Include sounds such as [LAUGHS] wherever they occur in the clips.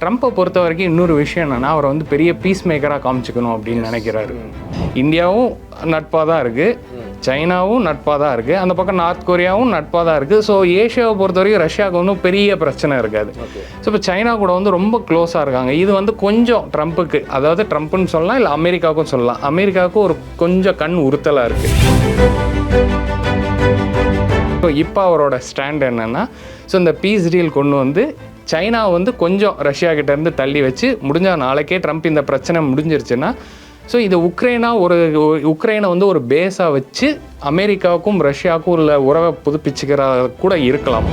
ட்ரம்ப்பை பொறுத்த வரைக்கும் இன்னொரு விஷயம் என்னன்னா அவரை வந்து பெரிய பீஸ் மேக்கராக காமிச்சிக்கணும் அப்படின்னு நினைக்கிறாரு. இந்தியாவும் நட்பாக தான் இருக்குது சைனாவும் நட்பாக தான் இருக்குது அந்த பக்கம் நார்த் கொரியாவும் நட்பாக தான் இருக்குது ஸோ ஏஷியாவை பொறுத்த வரைக்கும் ரஷ்யாவுக்கு ஒன்றும் பெரிய பிரச்சனை இருக்காது. ஸோ இப்போ சைனா கூட வந்து ரொம்ப க்ளோஸாக இருக்காங்க. இது வந்து கொஞ்சம் ட்ரம்ப்புக்கு அதாவது ட்ரம்ப்புன்னு சொல்லலாம் இல்லை அமெரிக்காவுக்கும் சொல்லலாம். அமெரிக்காவுக்கும் ஒரு கொஞ்சம் கண் உறுத்தலாக இருக்குது இப்போ அவரோட ஸ்டாண்ட் என்னென்னா ஸோ இந்த பீஸ் டீல் கொண்டு வந்து சைனா வந்து கொஞ்சம் ரஷ்யா கிட்டேருந்து தள்ளி வச்சு முடிஞ்சால் நாளைக்கே ட்ரம்ப் இந்த பிரச்சனை முடிஞ்சிருச்சுன்னா ஸோ இது உக்ரைனா ஒரு உக்ரைனை வந்து ஒரு பேஸாக வச்சு அமெரிக்காவுக்கும் ரஷ்யாவுக்கும் உள்ள உறவை புதுப்பிச்சுக்கிற கூட இருக்கலாம்.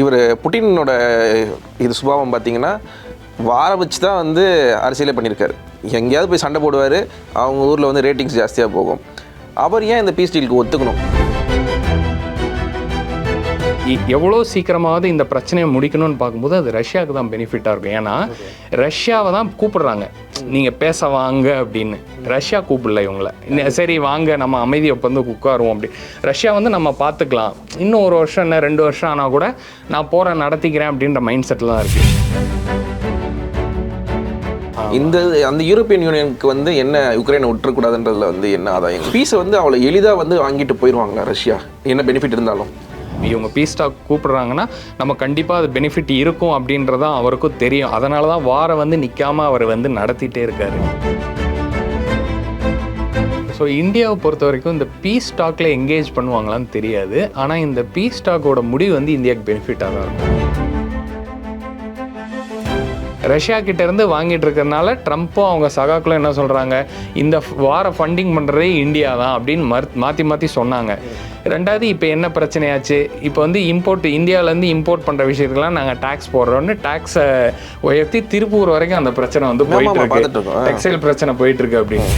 இவர் புட்டினோட இது சுபாவம் பார்த்தீங்கன்னா வார வச்சு தான் வந்து அரசியலே பண்ணியிருக்காரு எங்கேயாவது போய் சண்டை போடுவார் அவங்க ஊரில் வந்து ரேட்டிங்ஸ் ஜாஸ்தியாக போகும். அவர் ஏன் இந்த பீஸ் டீலுக்கு ஒத்துக்கணும்? எவ்வளோ சீக்கிரமாவது இந்த பிரச்சனையை முடிக்கணும்னு பார்க்கும்போது அது ரஷ்யாவுக்கு தான் பெனிஃபிட்டாக இருக்கும். ஏன்னா ரஷ்யாவை தான் கூப்பிடுறாங்க. நீங்கள் பேச வாங்க அப்படின்னு. ரஷ்யா கூப்பிடல இவங்கள. சரி வாங்க நம்ம அமைதி ஒப்பந்து உட்காருவோம் அப்படி. ரஷ்யா வந்து நம்ம பார்த்துக்கலாம். இன்னும் ஒரு வருஷம் என்ன ரெண்டு வருஷம் ஆனால் கூட நான் போகிற நடத்திக்கிறேன் அப்படின்ற மைண்ட் செட்டில் தான் இருக்குது இந்த அந்த யூரோப்பியன் யூனியனுக்கு வந்து என்ன யுக்ரைனை விட்டுறக்கூடாதுன்றதுல வந்து என்ன ஆதாயம்? பீஸை வந்து அவ்வளோ எளிதாக வந்து வாங்கிட்டு போயிடுவாங்களா ரஷ்யா? என்ன பெனிஃபிட் இருந்தாலும்? இவங்க பீஸ்டா கூப்பிடுறாங்கன்னா நம்ம கண்டிப்பாக அது பெனிஃபிட் இருக்கும் அப்படின்றதான் அவருக்கும் தெரியும். அதனால தான் வாரம் வந்து நிற்காம அவர் வந்து நடத்திட்டே இருக்காரு. ஸோ இந்தியாவை பொறுத்த வரைக்கும் இந்த பீஸ் ஸ்டாக்ல எங்கேஜ் பண்ணுவாங்களான்னு தெரியாது. ஆனால் இந்த பீஸ் ஸ்டாக்கோட முடிவு வந்து இந்தியாவுக்கு பெனிஃபிட்டாக தான் இருக்கும். ரஷ்யா கிட்டேருந்து வாங்கிட்டு இருக்கிறதுனால ட்ரம்ப்பும் அவங்க சகாக்களும் என்ன சொல்கிறாங்க இந்த வார ஃபண்டிங் பண்ணுறதே இந்தியா தான் அப்படின்னு மறு மாற்றி மாற்றி சொன்னாங்க. ரெண்டாவது இப்போ என்ன பிரச்சனையாச்சு? இப்போ வந்து இம்போர்ட் இந்தியாவிலேருந்து இம்போர்ட் பண்ணுற விஷயத்துக்குலாம் நாங்கள் டேக்ஸ் போடுறோம்னு டேக்ஸை உயர்த்தி திருப்பூர் வரைக்கும் அந்த பிரச்சனை வந்து போயிட்டு இருக்கு. டெக்ஸ்டைல் பிரச்சனை போயிட்டு இருக்கு அப்படின்னு.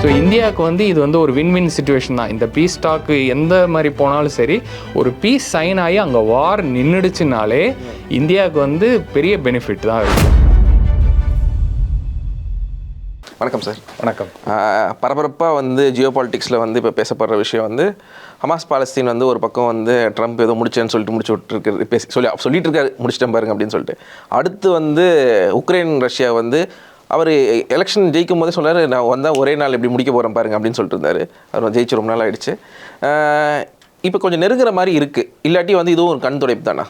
ஸோ இந்தியாவுக்கு வந்து இது வந்து ஒரு வின்-வின் சுச்சுவேஷன் தான். இந்த பீஸ் டாக்கு எந்த மாதிரி போனாலும் சரி ஒரு பீஸ் சைன் ஆகி அங்கே வார் நின்றுடுச்சுனாலே இந்தியாவுக்கு வந்து பெரிய பெனிஃபிட் தான் இருக்கும். வணக்கம் சார் வணக்கம். பரபரப்பாக வந்து ஜியோ பாலிட்டிக்ஸில் வந்து இப்போ பேசப்படுற விஷயம் வந்து ஹமாஸ் பாலஸ்தீன் வந்து ஒரு பக்கம் வந்து ட்ரம்ப் ஏதோ முடிச்சேன்னு சொல்லிட்டு முடிச்சு விட்டுருக்காரு பேசி சொல்லி சொல்லிட்டு இருக்காரு முடிச்சிட்டேன் பாருங்க அப்படின்னு சொல்லிட்டு. அடுத்து வந்து உக்ரைன் ரஷ்யா வந்து அவர் எலெக்ஷன் ஜெயிக்கும் போதே சொன்னார் நான் வந்தால் ஒரே நாள் எப்படி முடிக்க போகிறேன் பாருங்க அப்படின்னு சொல்லிட்டு இருந்தார். அவர் ஜெயிச்சு ரொம்ப நாள் ஆயிடுச்சு. இப்போ கொஞ்சம் நெருங்குற மாதிரி இருக்குது இல்லாட்டி வந்து இதுவும் ஒரு கண் துடைப்பு தானா?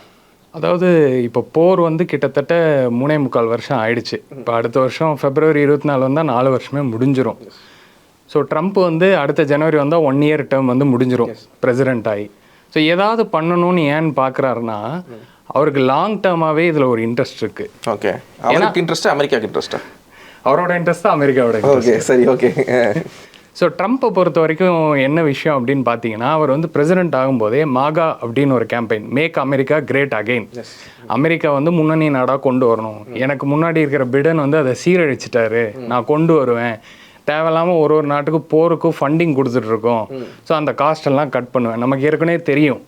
அதாவது இப்போ போர் வந்து கிட்டத்தட்ட மூணே முக்கால் வருஷம் ஆயிடுச்சு. இப்போ அடுத்த வருஷம் பிப்ரவரி இருபத்தி நாலு வந்தால் நாலு வருஷமே முடிஞ்சிரும். ஸோ ட்ரம்ப் வந்து அடுத்த ஜனவரி வந்தால் ஒன் இயர் டேர்ம் வந்து முடிஞ்சிரும். பிரசிடென்ட் ஆகி ஸோ ஏதாவது பண்ணணும்னு ஏன்னு பார்க்குறாருன்னா அவருக்கு லாங் டேர்மாகவே இதில் ஒரு இன்ட்ரெஸ்ட் இருக்குது ஓகே அவருக்கு இன்ட்ரெஸ்ட்டா அமெரிக்காவுக்கு இன்ட்ரெஸ்ட்டா அவரோட இன்ட்ரெஸ்ட் தான் அமெரிக்காவோட ஓகே சரி ஓகே [LAUGHS] ஸோ ட்ரம்ப்பை பொறுத்த வரைக்கும் என்ன விஷயம் அப்படின்னு பார்த்தீங்கன்னா அவர் வந்து பிரசிடென்ட் ஆகும்போதே மாகா அப்படின்னு ஒரு campaign make America great again America வந்து முன்னணி நாடாக கொண்டு வரணும். எனக்கு முன்னாடி இருக்கிற பிடன் வந்து அதை சீரழிச்சிட்டாரு. நான் கொண்டு வருவேன். தேவையில்லாமல் ஒரு ஒரு நாட்டுக்கு போருக்கும் ஃபண்டிங் கொடுத்துட்ருக்கோம் ஸோ அந்த காஸ்ட் எல்லாம் கட் பண்ணுவேன். நமக்கு ஏற்கனவே தெரியும்.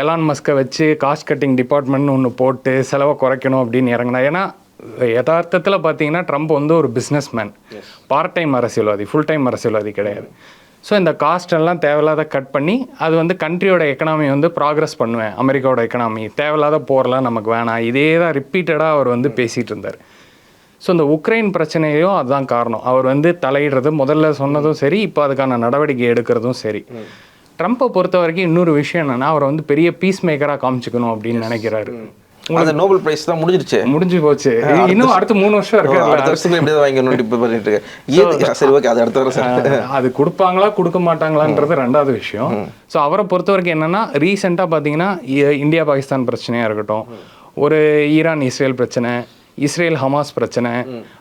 எலான் மஸ்கை வச்சு காஸ்ட் கட்டிங் டிபார்ட்மெண்ட்னு ஒன்று போட்டு செலவை குறைக்கணும் அப்படின்னு இறங்கினா. ஏன்னா யதார்த்தத்தில் பார்த்தீங்கன்னா ட்ரம்ப் வந்து ஒரு பிஸ்னஸ் மேன் பார்ட் டைம் அரசியல்வாதி ஃபுல் டைம் அரசியல்வாதி கிடையாது. ஸோ இந்த காஸ்ட் எல்லாம் தேவையில்லாத கட் பண்ணி அது வந்து கண்ட்ரியோட எக்கனாமி வந்து ப்ராக்ரஸ் பண்ணுவேன். அமெரிக்காவோட எக்கனாமி தேவையில்லாத போரெல்லாம் நமக்கு வேணாம். இதே தான் ரிப்பீட்டடாக அவர் வந்து பேசிகிட்டு இருந்தார் ஸோ இந்த உக்ரைன் பிரச்சனையும் அதுதான் காரணம். அவர் வந்து தலையிடுறது முதல்ல சொன்னதும் சரி இப்போ அதுக்கான நடவடிக்கை எடுக்கிறதும் சரி. ட்ரம்ப்பை பொறுத்த வரைக்கும் இன்னொரு விஷயம் என்னன்னா அவர் வந்து பெரிய பீஸ் மேக்கராக காமிச்சிக்கணும் அப்படின்னு நினைக்கிறாரு. அந்த நோபல் பிரைஸ் தான் முடிஞ்சிருச்சு முடிஞ்சு போச்சு. இன்னும் அடுத்த மூணு வருஷம் இருக்கு அடுத்த வருஷத்துக்கு எப்படி வாங்கணும் இப்போ பண்ணிட்டு இருக்கேன் சரி ஓகே அது அடுத்த வருஷம். அது கொடுப்பாங்களா கொடுக்க மாட்டாங்களான்றது ரெண்டாவது விஷயம். ஸோ அவரை பொறுத்த வரைக்கும் என்னன்னா ரீசெண்டாக பார்த்தீங்கன்னா இந்தியா பாகிஸ்தான் பிரச்சனையாக இருக்கட்டும். ஒரு ஈரான் இஸ்ரேல் பிரச்சனை இஸ்ரேல் ஹமாஸ் பிரச்சனை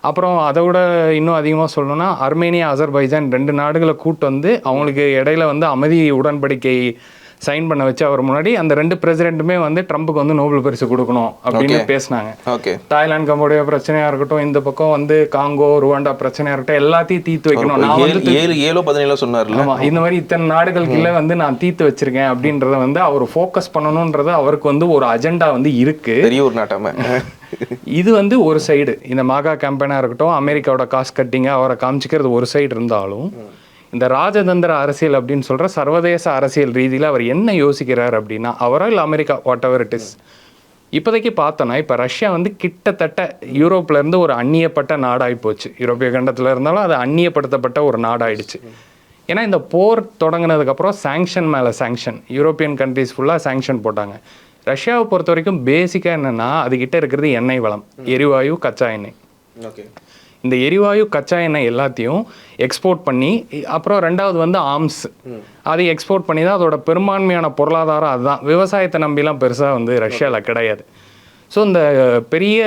அப்புறம் அதை விட இன்னும் அதிகமாக சொல்லணும்னா அர்மேனியா அசர்பைஜான் ரெண்டு நாடுகளை கூட்டு வந்து அவங்களுக்கு இடையில வந்து அமைதி உடன்படிக்கை சைன் பண்ண வச்சு அவர் முன்னாடி அந்த ரெண்டு பிரசிடென்ட்டுமே வந்து ட்ரம்ப்புக்கு வந்து நோபல் பரிசு கொடுக்கணும் அப்படின்னு பேசினாங்க. ஓகே. தாய்லாந்து கம்போடியா பிரச்சனையா இருக்கட்டும் இந்த பக்கம் வந்து காங்கோ ருவாண்டா பிரச்சனையா இருக்கட்டும் எல்லாத்தையும் தீர்த்து வைக்கணும். நான் வந்து ஏழு ஏழு பதினேழோ சொன்னார்ல. ஆமா இந்த மாதிரி இத்தனை நாடுகளுக்குள்ள வந்து நான் தீர்த்து வச்சிருக்கேன் அப்படின்றத வந்து அவர் ஃபோக்கஸ் பண்ணணும்ன்றது அவருக்கு வந்து ஒரு அஜெண்டா வந்து இருக்கு. பெரிய ஒரு நாட்டாம. [LAUGHS] இது வந்து ஒரு சைடு இந்த மாகா கேம்பெயினாக இருக்கட்டும் அமெரிக்காவோட காசு கட்டிங்க அவரை காமிச்சிக்கிறது ஒரு சைடு இருந்தாலும் இந்த ராஜதந்திர அரசியல் அப்படின்னு சொல்கிற சர்வதேச அரசியல் ரீதியில் அவர் என்ன யோசிக்கிறார் அப்படின்னா அவரோ இல்லை America whatever it is இப்போதைக்கு பார்த்தோன்னா இப்போ ரஷ்யா வந்து கிட்டத்தட்ட யூரோப்லேருந்து ஒரு அந்நியப்பட்ட நாடாகி போச்சு. யூரோப்பிய கண்டத்தில் இருந்தாலும் அது அந்நியப்படுத்தப்பட்ட ஒரு நாடாயிடுச்சு. ஏன்னா இந்த போர் தொடங்கினதுக்கப்புறம் சாங்ஷன் மேலே சாங்ஷன் யூரோப்பியன் கண்ட்ரிஸ் ஃபுல்லாக சாங்ஷன் போட்டாங்க. ரஷ்யாவை பொறுத்த வரைக்கும் பேசிக்காக என்னென்னா அதுக்கிட்ட இருக்கிறது எண்ணெய் வளம் எரிவாயு கச்சா எண்ணெய். ஓகே இந்த எரிவாயு கச்சா எண்ணெய் எல்லாத்தையும் எக்ஸ்போர்ட் பண்ணி அப்புறம் ரெண்டாவது வந்து ஆர்ம்ஸ் அதை எக்ஸ்போர்ட் பண்ணி தான் அதோட பெரும்பான்மையான பொருளாதாரம் அதுதான். விவசாயத்தை நம்பிலாம் பெருசாக வந்து ரஷ்யாவில் கிடையாது. ஸோ இந்த பெரிய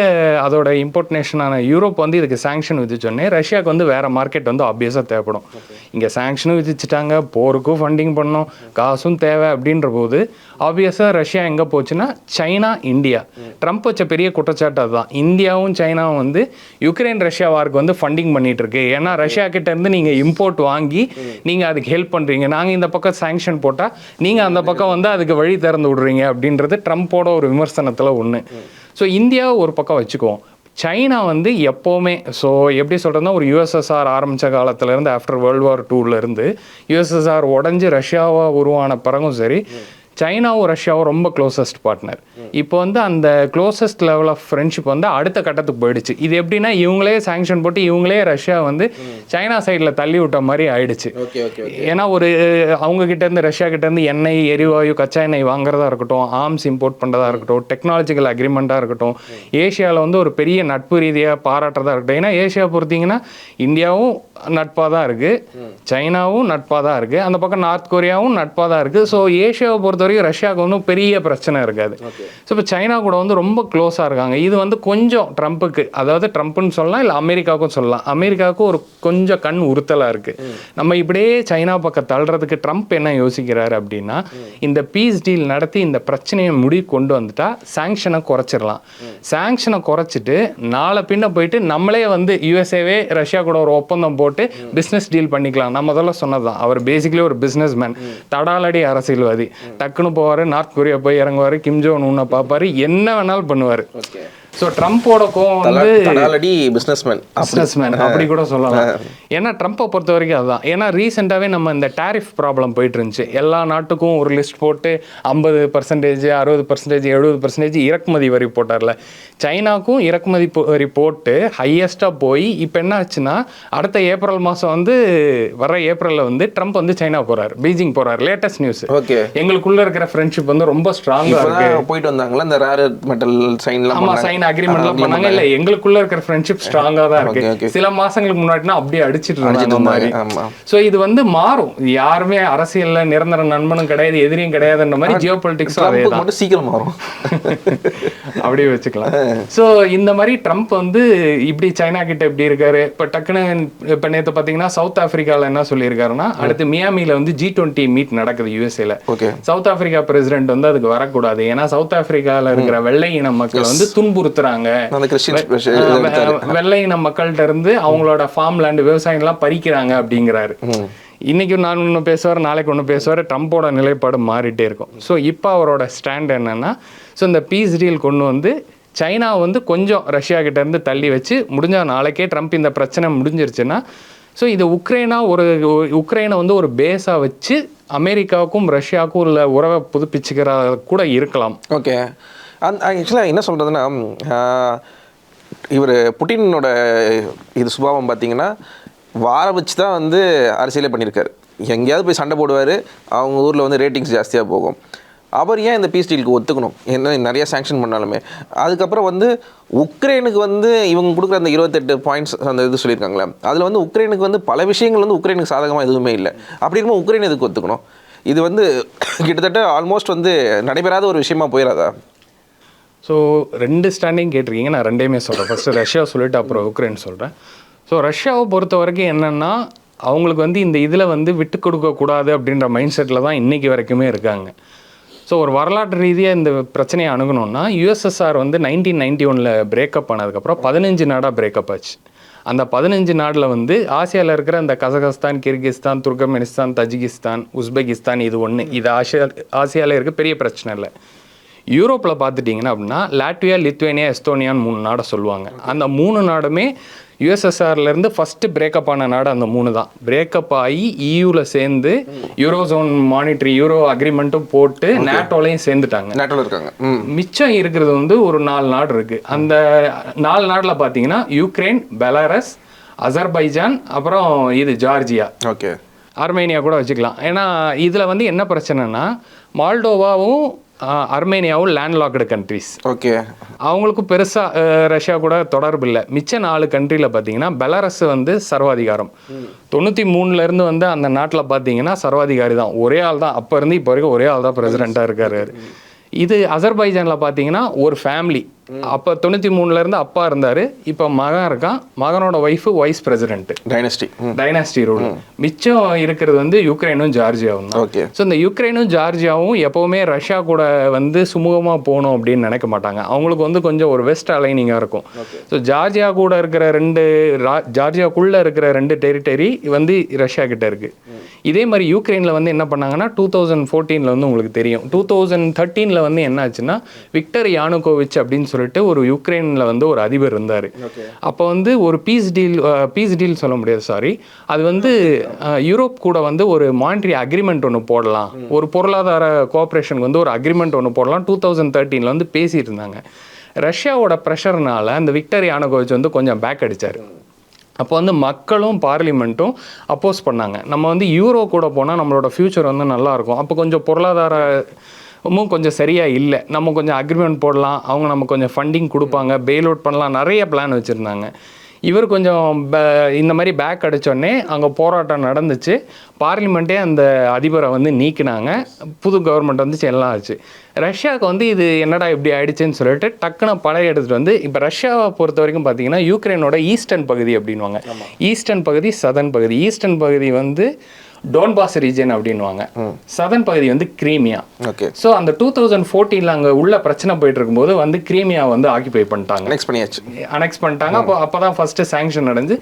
அதோட இம்போர்ட் நேஷனான யூரோப் வந்து இதுக்கு சாங்ஷன் விதிச்சோடனே ரஷ்யாவுக்கு வந்து வேறு மார்க்கெட் வந்து ஆப்வியஸாக தேவைப்படும். இங்கே சாங்ஷனும் விதிச்சிட்டாங்க போருக்கும் ஃபண்டிங் பண்ணோம் காசும் தேவை அப்படின்ற போது ஆப்வியஸாக ரஷ்யா எங்கே போச்சுன்னா சைனா இந்தியா ட்ரம்ப் வச்ச பெரிய குற்றச்சாட்டு அதுதான். இந்தியாவும் சைனாவும் வந்து யுக்ரைன் ரஷ்யா வாருக்கு வந்து ஃபண்டிங் பண்ணிட்டு இருக்கு ஏன்னா ரஷ்யா கிட்ட இருந்து நீங்கள் இம்போர்ட் வாங்கி நீங்கள் அதுக்கு ஹெல்ப் பண்ணுறீங்க நாங்கள் இந்த பக்கம் சாங்ஷன் போட்டால் நீங்கள் அந்த பக்கம் வந்து அதுக்கு வழி திறந்து விடுறீங்க அப்படின்றது ட்ரம்ப்போட ஒரு விமர்சனத்தில் ஒன்று ஸோ இந்தியாவை ஒரு பக்கம் வச்சுக்குவோம். சைனா வந்து எப்போவுமே ஸோ எப்படி சொல்கிறதுனா ஒரு யுஎஸ்எஸ்ஆர் ஆரம்பித்த காலத்துலேருந்து ஆஃப்டர் வேர்ல்டு வார் டூலேருந்து யுஎஸ்எஸ்ஆர் உடஞ்சி ரஷ்யாவாக உருவான பிறகும் சரி சைனாவும் ரஷ்யாவும் ரொம்ப க்ளோசஸ்ட் பார்ட்னர் இப்போ வந்து அந்த க்ளோசஸ்ட் லெவல் ஆஃப் ஃப்ரெண்ட்ஷிப் வந்து அடுத்த கட்டத்துக்கு போயிடுச்சு. இது எப்படின்னா இவங்களே சாங்ஷன் போட்டு இவங்களே ரஷ்யா வந்து சைனா சைடில் தள்ளி விட்ட மாதிரி ஆயிடுச்சு. ஓகே ஓகே ஏன்னா ஒரு அவங்க கிட்ட இருந்து ரஷ்யா கிட்ட இருந்து எண்ணெய் எரிவாயு கச்சா எண்ணெய் வாங்குறதா இருக்கட்டும் ஆர்ம்ஸ் இம்போர்ட் பண்ணுறதா இருக்கட்டும் டெக்னாலஜிக்கல் அக்ரிமெண்ட்டாக இருக்கட்டும் ஏஷியாவில் வந்து ஒரு பெரிய நட்பு ரீதியாக பாராட்டுறதா இருக்கட்டும். ஏன்னா ஏஷியா பொறுத்தீங்கன்னா இந்தியாவும் நட்பாக தான் இருக்குது சைனாவும் நட்பாக தான் இருக்குது அந்த பக்கம் நார்த் கொரியாவும் நட்பாக தான் இருக்குது ஸோ ஏஷியாவை பொறுத்த வரைக்கும் ரஷ்யாவுக்கு ஒன்றும் பெரிய பிரச்சனை இருக்காது. ஸோ இப்போ சைனா கூட வந்து ரொம்ப க்ளோஸாக இருக்காங்க. இது வந்து கொஞ்சம் ட்ரம்ப்புக்கு அதாவது ட்ரம்ப்னு சொல்லலாம் இல்லை அமெரிக்காவுக்கும் சொல்லலாம். அமெரிக்காவுக்கு ஒரு கொஞ்சம் கண் உறுத்தலாக இருக்குது நம்ம இப்படியே சைனா பக்கம் தள்ளுறதுக்கு ட்ரம்ப் என்ன யோசிக்கிறாரு அப்படின்னா இந்த பீஸ் டீல் நடத்தி இந்த பிரச்சனையை முடி கொண்டு வந்துட்டா சாங்ஷனை குறைச்சிடலாம். சாங்ஷனை குறைச்சிட்டு நாளை பின்ன போயிட்டு நம்மளே வந்து யூஎஸ்ஏவே ரஷ்யா கூட ஒரு ஒப்பந்தம் போட்டு பிஸ்னஸ் டீல் பண்ணிக்கலாம். நான் முதல்ல சொன்னதுதான். அவர் பேசிக்கலி ஒரு பிஸ்னஸ் மேன் தடாலடி அரசியல்வாதி. டக்குன்னு போவார் நார்த் கொரியா போய் இறங்குவார் கிம்ஜோன் உன்னை பார்ப்பாரு என்ன வேணாலும் பண்ணுவார். ஓகே. ஸோ ட்ரம்ப்போட கோவம் வந்து தலாலடி பிஸ்னஸ்மேன் பிஸ்னஸ்மேன் அப்படி. கூட சொல்லலாம். ஏன்னா ட்ரம்ப்பை பொறுத்த வரைக்கும் அதுதான் ஏன்னா ரீசெண்டாகவே நம்ம இந்த டாரிஃப் ப்ராப்ளம் போயிட்டு இருந்துச்சு எல்லா நாட்டுக்கும் ஒரு லிஸ்ட் போட்டு ஐம்பது பர்சன்டேஜ் அறுபது பர்சன்டேஜ் எழுபது பர்சன்டேஜ் இறக்குமதி வரி போட்டார்ல. சைனாக்கும் இறக்குமதி வரி போட்டு ஹையஸ்ட்டாக போய் இப்போ என்ன ஆச்சுன்னா அடுத்த ஏப்ரல் மாதம் வந்து வர ஏப்ரலில் வந்து ட்ரம்ப் வந்து சைனா போறாரு. பீஜிங் போறாரு. Latest news okay. எங்களுக்குள்ள இருக்கிற ஃப்ரெண்ட்ஷிப் வந்து ரொம்ப ஸ்ட்ராங்காக போயிட்டு வந்தாங்களா? இந்த ரேர் மெட்டல் சைன்லாம் ஆமா சைன். அக்ரிமெண்ட்லாம் பண்ணாங்க. இல்ல எங்களுக்குள்ள இருக்கிற ஃப்ரெண்ட்ஷிப் ஸ்ட்ராங்கா தான். இருக்கு. சில மாசங்களுக்கு முன்னாடினா அப்படியே அடிச்சிட்டு இருந்தாங்க மாதிரி. சோ இது வந்து மாறும். யாருமே அரசியல்ல நிரந்தர நண்பனும் கிடையாது எதிரியும் கிடையாதுன்ற மாதிரி ஜியோ பொலிட்டிக்ஸ் அதே ட்ரம்ப்புக்கு மட்டும் சீக்கிரம் மாறும். [LAUGHS] அப்படியே வச்சுக்கலாம். சோ இந்த மாதிரி ட்ரம்ப் வந்து இப்படி சைனா கிட்ட இப்படி இருக்காரு. இப்ப டக்குன்னு இப்ப நேத்து பாத்தீங்கன்னா சவுத் ஆப்பிரிக்கால என்ன சொல்லியிருக்காருன்னா அடுத்து மியாமில வந்து ஜி டுவெண்ட்டி மீட் நடக்குது யூஎஸ்ஏல சவுத் ஆப்பிரிக்கா பிரசிடென்ட் வந்து அதுக்கு வரக்கூடாது. ஏன்னா சவுத் ஆப்பிரிக்கால இருக்கிற வெள்ளை இன மக்கள் வந்து துன்புறுத்துறாங்க. அந்த கிறிஸ்டியன் அஹ் வெ- வெள்ளை இன மக்கள்கிட்ட இருந்து அவங்களோட ஃபார்ம் லேண்ட் விவசாயம்லாம் பறிக்கிறாங்க அப்படிங்கிறாரு. இன்னைக்கு நான் ஒன்று பேசுவார் நாளைக்கு ஒன்று பேசுவார் ட்ரம்ப்போட நிலைப்பாடு மாறிட்டே இருக்கும். ஸோ இப்போ அவரோட ஸ்டாண்ட் என்னன்னா ஸோ இந்த பீஸ் டீல் கொண்டு வந்து சைனா வந்து கொஞ்சம் ரஷ்யா கிட்ட இருந்து தள்ளி வச்சு முடிஞ்சா நாளைக்கே ட்ரம்ப் இந்த பிரச்சனை முடிஞ்சிருச்சுன்னா ஸோ இது உக்ரைனா ஒரு ஒரு- உக்ரைனை வந்து ஒரு பேஸாக வச்சு அமெரிக்காவுக்கும் ரஷ்யாவுக்கும் உள்ள உறவை புதுப்பிச்சுக்கிற கூட இருக்கலாம். ஓகே. அந் ஆக்சுவலாக என்ன சொல்கிறதுன்னா இவர் புட்டினோட இது சுபாவம் பார்த்தீங்கன்னா வார வச்சு தான் வந்து அரசியலே பண்ணியிருக்காரு எங்கேயாவது போய் சண்டை போடுவார் அவங்க ஊரில் வந்து ரேட்டிங்ஸ் ஜாஸ்தியாக போகும். அவர் ஏன் இந்த பீஸ் டீலுக்கு ஒத்துக்கணும்? என்ன நிறைய சாங்ஷன் பண்ணாலுமே. அதுக்கப்புறம் வந்து உக்ரைனுக்கு வந்து இவங்க கொடுக்குற அந்த இருபத்தெட்டு பாயிண்ட்ஸ் அந்த இது சொல்லியிருக்காங்களே அதில் வந்து உக்ரைனுக்கு வந்து பல விஷயங்கள் வந்து உக்ரைனுக்கு சாதகமாக எதுவுமே இல்லை. அப்படி இருக்கும்போது உக்ரைன் எதுக்கு ஒத்துக்கணும்? இது வந்து [COUGHS] கிட்டத்தட்ட ஆல்மோஸ்ட் வந்து நடைபெறாத ஒரு விஷயமா போயிடாதா? ஸோ ரெண்டு ஸ்டாண்டிங் கேட்டிருக்கீங்க நான் ரெண்டையுமே சொல்கிறேன் ஃபஸ்ட்டு ரஷ்யா சொல்லிட்டு அப்புறம் உக்ரைன் சொல்கிறேன் ஸோ ரஷ்யாவை பொறுத்த வரைக்கும் என்னென்னா அவங்களுக்கு வந்து இந்த இதில் வந்து விட்டு கொடுக்கக்கூடாது அப்படின்ற மைண்ட் செட்டில் தான் இன்றைக்கி வரைக்குமே இருக்காங்க. ஸோ ஒரு வரலாற்று ரீதியாக இந்த பிரச்சனையை அணுகணும்னா யுஎஸ்எஸ்ஆர் வந்து நைன்டீன் நைன்டி ஒனில் பிரேக்கப் ஆனதுக்கப்புறம் பதினஞ்சு நாடாக பிரேக்கப் ஆச்சு. அந்த பதினஞ்சு நாட்டில் வந்து ஆசியாவில் இருக்கிற அந்த Kazakhstan Kyrgyzstan Turkmenistan Tajikistan Uzbekistan இது ஒன்று இது ஆசியா ஆசியாவில் இருக்க பெரிய பிரச்சனை இல்லை. யூரோப்பில் பார்த்துட்டிங்கன்னா அப்படின்னா லாட்வியா லித்வேனியா எஸ்தோனியான்னு மூணு நாடை சொல்லுவாங்க. அந்த மூணு நாடுமே இருந்து ஃபஸ்ட்டு பிரேக்கப் ஆன நாடு அந்த மூணு தான். பிரேக்கப் ஆகி இயூவில் சேர்ந்து யூரோசோன் மானிட்டரி யூரோ அக்ரிமெண்ட்டும் போட்டு நேட்டோலையும் சேர்ந்துட்டாங்க. நேட்டோல இருக்காங்க. மிச்சம் இருக்கிறது வந்து ஒரு நாலு நாடு இருக்கு. அந்த நாலு நாட்டில் பார்த்தீங்கன்னா யுக்ரைன் பெலாரஸ் அசர்பைஜான் அப்புறம் இது ஜார்ஜியா ஓகே அர்மேனியா கூட வச்சுக்கலாம். ஏன்னா இதில் வந்து என்ன பிரச்சனைனா மால்டோவாவும் அர்மேனியாவும் லேண்ட்லாக்டு கண்ட்ரிஸ் ஓகே. அவங்களுக்கும் பெருசாக ரஷ்யா கூட தொடர்பு இல்லை. மிச்ச நாலு கண்ட்ரியில் பார்த்தீங்கன்னா பெலாரஸ் வந்து சர்வாதிகாரம். தொண்ணூற்றி மூணுலேருந்து வந்து அந்த நாட்டில் பார்த்தீங்கன்னா சர்வாதிகாரி தான். ஒரே ஆள் தான். அப்போ இருந்து இப்போ வரைக்கும் ஒரே ஆள் தான் பிரசிடெண்ட்டாக இருக்காரு. இது அசர்பைஜானில் பார்த்தீங்கன்னா ஒரு ஃபேமிலி அப்போ தொண்ணூற்றி மூணுலேருந்து அப்பா இருந்தார். இப்போ மகன் இருக்கான். மகனோட wife vice president dynasty dynasty rule மிச்சம் இருக்கிறது வந்து யுக்ரைனும் ஜார்ஜியாவும் தான். ஓகே. ஸோ இந்த யுக்ரைனும் ஜார்ஜியாவும் எப்போவுமே ரஷ்யா கூட வந்து சுமூகமாக போகணும் அப்படின்னு நினைக்க மாட்டாங்க. அவங்களுக்கு வந்து கொஞ்சம் ஒரு வெஸ்ட் அலைனிங்காக இருக்கும். ஸோ ஜார்ஜியா கூட இருக்கிற ரெண்டு ஜார்ஜியாக்குள்ளே இருக்கிற ரெண்டு டெரிட்டரி வந்து ரஷ்யா கிட்ட இருக்கு. இதே மாதிரி யூக்ரைனில் வந்து என்ன பண்ணாங்கன்னா டூ தௌசண்ட் ஃபோர்டீனில் வந்து உங்களுக்கு தெரியும். டூ தௌசண்ட் தேர்ட்டீனில் வந்து என்ன ஆச்சுன்னா விக்டர் யானுகோவிச் அப்படின்னு சொல்லிட்டு ஒரு யுக்ரைனில் வந்து ஒரு அதிபர் இருந்தார். அப்போ வந்து ஒரு பீஸ் டீல் பீஸ் டீல் சொல்ல முடியாது சாரி அது வந்து யூரோப் கூட வந்து ஒரு மானிட்டரி அக்ரிமெண்ட் ஒன்று போடலாம். ஒரு பொருளாதார கோஆப்ரேஷனுக்கு வந்து ஒரு அக்ரிமெண்ட் ஒன்று போடலாம். டூ தௌசண்ட் தேர்ட்டீனில் வந்து பேசிட்டு இருந்தாங்க ரஷ்யாவோட ப்ரெஷர்னால அந்த விக்டர் யானுகோவிச் வந்து கொஞ்சம் பேக் அடிச்சார். அப்போ வந்து மக்களும் பார்லிமெண்ட்டும் அப்போஸ் பண்ணாங்க. நம்ம வந்து யூரோ கூட போனால் நம்மளோட ஃப்யூச்சர் வந்து நல்லா இருக்கும். அப்போ கொஞ்சம் பொருளாதாரமும் கொஞ்சம் சரியாக இல்லை. நம்ம கொஞ்சம் அக்ரிமெண்ட் போடலாம். அவங்க நம்ம கொஞ்சம் ஃபண்டிங் கொடுப்பாங்க. பெயில் அவுட் பண்ணலாம். நிறைய பிளான் வச்சுருந்தாங்க. இவர் கொஞ்சம் இந்த மாதிரி பேக் அடிச்சோடனே அங்கே போராட்டம் நடந்துச்சு. பார்லிமெண்ட்டே அந்த அதிபரை வந்து நீக்கினாங்க. புது கவர்மெண்ட் வந்துச்சு எல்லாம் ஆச்சு. ரஷ்யாவுக்கு வந்து இது என்னடா இப்படி ஆயிடுச்சுன்னு சொல்லிட்டு டக்குன்னு பழைய எடுத்துகிட்டு வந்து இப்போ ரஷ்யாவை பொறுத்த வரைக்கும் பார்த்தீங்கன்னா யூக்ரைனோட ஈஸ்டர்ன் பகுதி அப்படின்வாங்க ஈஸ்டர்ன் பகுதி சதர்ன் பகுதி. ஈஸ்டர்ன் பகுதி வந்து டோன்பாஸ் ரீஜன் அப்படின்வாங்க சதர்ன் பகுதி வந்து கிரீமியா ஓகே. ஸோ அந்த டூ தௌசண்ட் ஃபோர்டீனில் அங்கே உள்ள பிரச்சனை போயிட்டு இருக்கும்போது வந்து கிரீமியா வந்து ஆக்கிபை பண்ணிட்டாங்க. நெக்ஸ்ட் பண்ணியாச்சு. அனெக்ஸ் பண்ணிட்டாங்க. அப்போ அப்போ தான் ஃபஸ்ட்டு சேங்ஷன் நடந்து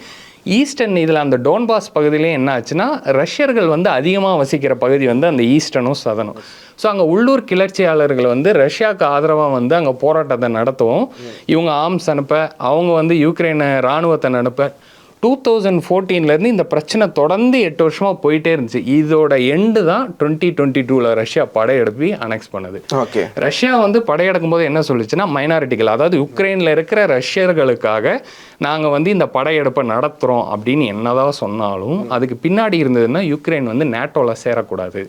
ஈஸ்டர்ன் இதில் அந்த டோன்பாஸ் பகுதியிலே என்ன ஆச்சுன்னா ரஷ்யர்கள் வந்து அதிகமாக வசிக்கிற பகுதி வந்து அந்த ஈஸ்டர்னும் சதனும் ஸோ அங்கே உள்ளூர் கிளர்ச்சியாளர்கள் வந்து ரஷ்யாவுக்கு ஆதரவாக வந்து அங்கே போராட்டத்தை நடத்தவும். இவங்க ஆர்ம்ஸ் அனுப்ப அவங்க வந்து யுக்ரைனை இராணுவத்தை அனுப்ப டூ தௌசண்ட் ஃபோர்டீன்லேருந்து இந்த பிரச்சனை தொடர்ந்து எட்டு வருஷமாக போயிட்டே இருந்துச்சு. இதோட எண்டு தான் டுவெண்ட்டி டுவெண்ட்டி டூவில் ரஷ்யா படையெடுப்பி அனெக்ஸ் பண்ணுது. ஓகே. ரஷ்யா வந்து படையெடுக்கும் போது என்ன சொல்லுச்சுன்னா மைனாரிட்டிகள் அதாவது உக்ரைனில் இருக்கிற ரஷ்யர்களுக்காக நாங்கள் வந்து இந்த படையெடுப்பை நடத்துகிறோம் அப்படின்னு என்னதான் சொன்னாலும் அதுக்கு பின்னாடி இருந்ததுன்னா யுக்ரைன் வந்து நேட்டோவில் சேரக்கூடாது.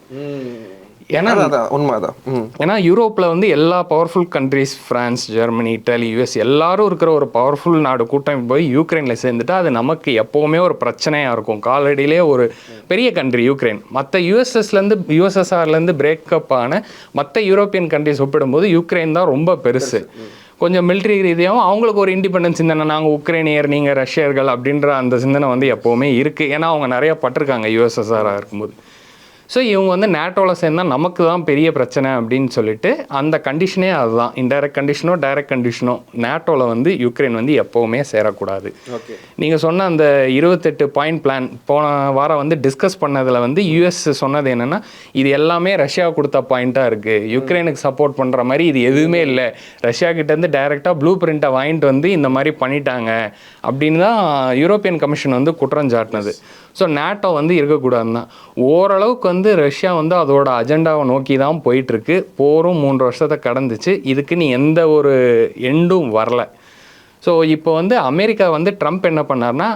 ஏன்னா அதான் அதான் உண்மை அதான். ம். ஏன்னா யூரோப்பில் வந்து எல்லா powerful countries France Germany Italy US எல்லாரும் இருக்கிற ஒரு பவர்ஃபுல் நாடு கூட்டமைப்பு போய் யூக்ரைனில் சேர்ந்துட்டா அது நமக்கு எப்போவுமே ஒரு பிரச்சனையாக இருக்கும். காலடியிலே ஒரு பெரிய கண்ட்ரி யூக்ரைன் மற்ற யூஎஸ்எஸ்லேருந்து யூஎஸ்எஸ்ஆர்லேருந்து பிரேக்கப் ஆன மற்ற யூரோப்பியன் கண்ட்ரிஸ் ஒப்பிடும்போது யூக்ரைன் தான் ரொம்ப பெருசு. கொஞ்சம் மிலிட்ரி ரீதியாகவும் அவங்களுக்கு ஒரு இண்டிபெண்டன்ஸ் சிந்தனை நாங்கள் உக்ரைனியர் நீங்கள் ரஷ்யர்கள் அப்படின்ற அந்த சிந்தனை வந்து எப்போவுமே இருக்குது ஏன்னா அவங்க நிறைய பட்டிருக்காங்க யூஎஸ்எஸ்ஆராக இருக்கும்போது. ஸோ இவங்க வந்து நேட்டோவில் சேர்ந்தால் நமக்கு தான் பெரிய பிரச்சனை அப்படின்னு சொல்லிட்டு அந்த கண்டிஷனே அதுதான். இன்டைரக்ட் கண்டிஷனோ டைரக்ட் கண்டிஷனோ நேட்டோவில் வந்து யுக்ரைன் வந்து எப்போவுமே சேரக்கூடாது. ஓகே நீங்கள் சொன்ன அந்த இருபத்தெட்டு பாயிண்ட் பிளான் போன வாரம் வந்து டிஸ்கஸ் பண்ணதில் வந்து யூஎஸ் சொன்னது என்னென்னா இது எல்லாமே ரஷ்யா கொடுத்த பாயிண்ட்டாக இருக்குது யுக்ரைனுக்கு சப்போர்ட் பண்ணுற மாதிரி இது எதுவுமே இல்லை. ரஷ்யா கிட்டேருந்து டைரெக்டாக ப்ளூ பிரிண்ட்டை வாங்கிட்டு வந்து இந்த மாதிரி பண்ணிட்டாங்க அப்படின்னு தான் யூரோப்பியன் கமிஷன் வந்து குற்றம் சாட்டினது. ஸோ நேட்டோ வந்து இருக்கக்கூடாது தான் ஓரளவுக்கு வந்து ரஷ்யா வந்து அதோட அஜெண்டாவை நோக்கி தான் போயிட்டுருக்கு. போரும் மூன்று வருஷத்தை கடந்துச்சு. இதுக்கு நீ எந்த ஒரு எண்டும் வரல. ஸோ இப்போ வந்து அமெரிக்கா வந்து ட்ரம்ப் என்ன பண்ணார்னா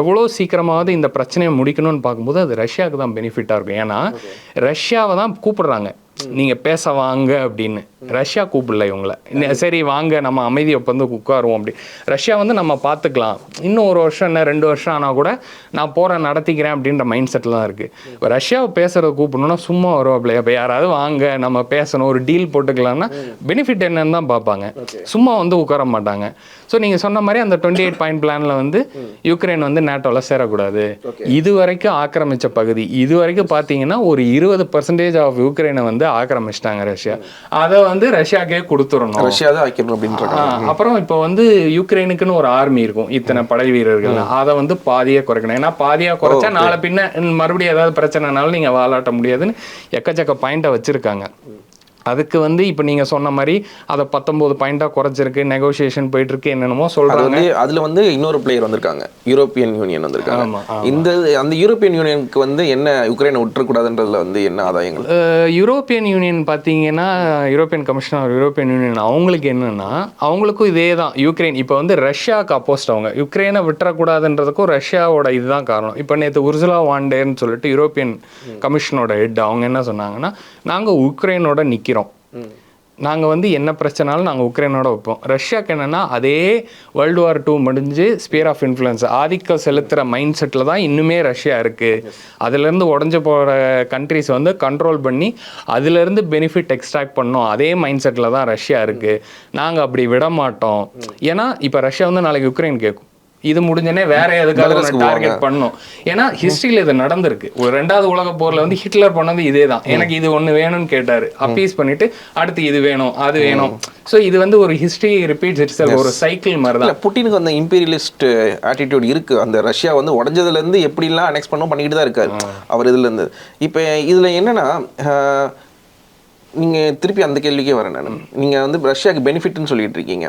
எவ்வளோ சீக்கிரமாவது இந்த பிரச்சனையை முடிக்கணும்னு பார்க்கும்போது அது ரஷ்யாவுக்கு தான் பெனிஃபிட்டாக இருக்கும். ஏன்னா ரஷ்யாவை தான் கூப்பிடுறாங்க. நீங்கள் பேச வாங்க அப்படின்னு. ரஷ்யா கூப்பிடல இவங்கள. சரி வாங்க நம்ம அமைதி ஒப்பந்து உட்காருவோம் அப்படி. ரஷ்யா வந்து நம்ம பார்த்துக்கலாம். இன்னும் ஒரு வருஷம் என்ன ரெண்டு வருஷம் ஆனால் கூட நான் போகிறேன் நடத்திக்கிறேன் அப்படின்ற மைண்ட் செட்டில் தான் இருக்குது ரஷ்யாவை பேசுகிறத கூப்பிடணும்னா சும்மா வருவாப்ல இப்போ யாராவது வாங்க நம்ம பேசணும் ஒரு டீல் போட்டுக்கலாம்னா பெனிஃபிட் என்னன்னு தான் பார்ப்பாங்க. சும்மா வந்து உட்கார மாட்டாங்க. ஸோ நீங்கள் சொன்ன மாதிரி அந்த டுவெண்ட்டி எயிட் பாயிண்ட் பிளானில் வந்து யுக்ரைன் வந்து நேட்டோவில் சேரக்கூடாது. இது வரைக்கும் ஆக்கிரமிச்ச பகுதி. இது வரைக்கும் பார்த்தீங்கன்னா ஒரு இருபது பர்சன்டேஜ் ஆஃப் யுக்ரைனை வந்து ஆக்கிரமிச்சிட்டாங்க ரஷ்யா. அதை வந்து ரஷ்யாக்கே கொடுத்துடணும் ரஷ்யா தான் வைக்கணும் அப்படின்றாங்க ஆ, அப்புறம் இப்போ வந்து யுக்ரைனுக்குன்னு ஒரு ஆர்மி இருக்கும் இத்தனை படை வீரர்கள். அதை வந்து பாதியா குறைக்கணும். ஏன்னா பாதியா குறைச்சா நாளை பின்ன மறுபடியும் ஏதாவது பிரச்சனைனாலும் நீங்க வாலாட்ட முடியாதுன்னு எக்கச்சக்க பாயிண்ட்டை வச்சிருக்காங்க. அதுக்கு வந்து இப்போ நீங்கள் சொன்ன மாதிரி அதை பத்தொம்போது பாயிண்டாக குறைச்சிருக்கு நெகோசியேஷன் போயிட்டு இருக்கு என்னென்னமோ சொல்கிறாங்க அதுல வந்து இன்னொரு பிளேயர் வந்திருக்காங்க யூரோப்பியன் யூனியன் வந்திருக்காங்க. இந்த அந்த யூரோப்பியன் யூனியனுக்கு வந்து என்ன யுக்ரைனை விட்டுறக்கூடாதுன்றதுல வந்து என்ன ஆதாயங்கள்? யூரோப்பியன் யூனியன் பார்த்தீங்கன்னா யூரோப்பியன் கமிஷனர் யூரோப்பியன் யூனியன் அவங்களுக்கு என்னன்னா அவங்களுக்கும் இதே தான். யுக்ரைன் இப்போ வந்து ரஷ்யாவுக்கு அப்போஸ்ட் அவங்க. யுக்ரைனை விட்டுறக்கூடாதுன்றதுக்கும் ரஷ்யாவோட இதுதான் காரணம். இப்போ நேற்று உர்சுலா வாண்டேன்னு சொல்லிட்டு யூரோப்பியன் கமிஷனோட ஹெட் அவங்க என்ன சொன்னாங்கன்னா நாங்கள் உக்ரைனோட நிற்கிறோம் நாங்கள் வந்து என்ன பிரச்சனாலும் நாங்கள் உக்ரைனோட வைப்போம். ரஷ்யாவுக்கு என்னென்னா அதே வேர்ல்டு வார் டூ முடிஞ்சு ஸ்பியர் ஆஃப் இன்ஃப்ளூயன்ஸ் ஆதிக்கம் செலுத்துகிற மைண்ட் செட்டில் தான் இன்னுமே ரஷ்யா இருக்குது அதுலேருந்து உடஞ்சு போகிற கண்ட்ரிஸ் வந்து கண்ட்ரோல் பண்ணி அதுலேருந்து பெனிஃபிட் எக்ஸ்ட்ராக்ட் பண்ணோம். அதே மைண்ட் செட்டில் தான் ரஷ்யா இருக்குது நாங்கள் அப்படி விட மாட்டோம். ஏன்னா இப்போ ரஷ்யா வந்து நாளைக்கு உக்ரைன் கேட்கும் இது முடிஞ்சனே வேற எதுக்காக டார்கெட் பண்ணும்? ஏன்னா ஹிஸ்டரியில் இது நடந்திருக்கு. ஒரு ரெண்டாவது உலக போர்ல வந்து ஹிட்லர் பண்ணது இதே தான் எனக்கு இது ஒன்று வேணும்னு கேட்டாரு. அப்பீஸ் பண்ணிட்டு அடுத்து இது வேணும் அது வேணும். ஸோ இது வந்து ஒரு ஹிஸ்டரி ரிப்பீட்ஸ் இட்ஸ் ஒரு சைக்கிள் மாதிரி தான் புட்டினுக்கு அந்த இம்பீரியலிஸ்ட் ஆட்டிடியூட் இருக்கு. அந்த ரஷ்யா வந்து உடஞ்சதுல இருந்து எப்படிலாம் அனெக்ஸ் பண்ணோம் பண்ணிக்கிட்டு தான் இருக்காரு. அவர் இதுல இருந்து. இப்போ இதுல என்னன்னா ஆஹ், நீங்க திருப்பி அந்த கேள்விக்கே வரேன் நான். நீங்க வந்து ரஷ்யாவுக்கு பெனிஃபிட்னு சொல்லிட்டு இருக்கீங்க.